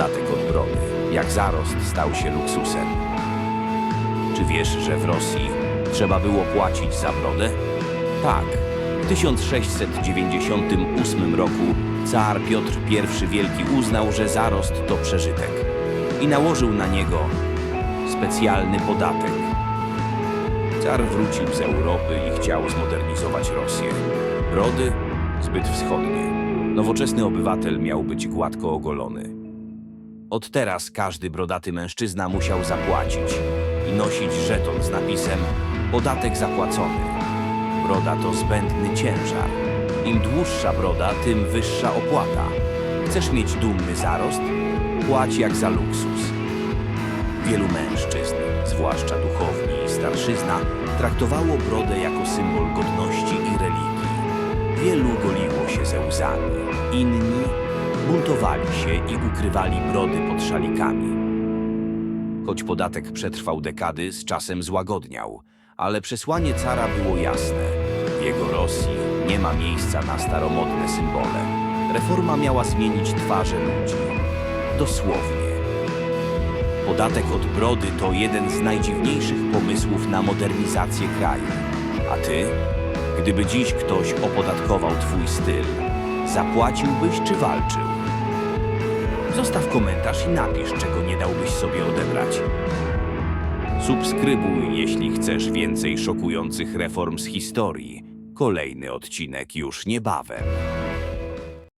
podatek od brody, jak zarost stał się luksusem. Czy wiesz, że w Rosji trzeba było płacić za brodę? Tak. W 1698 roku car Piotr I Wielki uznał, że zarost to przeżytek i nałożył na niego specjalny podatek. Car wrócił z Europy i chciał zmodernizować Rosję. Brody zbyt wschodnie. Nowoczesny obywatel miał być gładko ogolony. Od teraz każdy brodaty mężczyzna musiał zapłacić i nosić żeton z napisem podatek zapłacony. Broda to zbędny ciężar. Im dłuższa broda, tym wyższa opłata. Chcesz mieć dumny zarost? Płać jak za luksus. Wielu mężczyzn, zwłaszcza duchowni i starszyzna, traktowało brodę jako symbol godności i religii. Wielu goliło się ze łzami, inni buntowali się i ukrywali brody pod szalikami. Choć podatek przetrwał dekady, z czasem złagodniał, ale przesłanie cara było jasne. W jego Rosji nie ma miejsca na staromodne symbole. Reforma miała zmienić twarze ludzi. Dosłownie. Podatek od brody to jeden z najdziwniejszych pomysłów na modernizację kraju. A ty? Gdyby dziś ktoś opodatkował twój styl, zapłaciłbyś czy walczył? Zostaw komentarz i napisz, czego nie dałbyś sobie odebrać. Subskrybuj, jeśli chcesz więcej szokujących reform z historii. Kolejny odcinek już niebawem.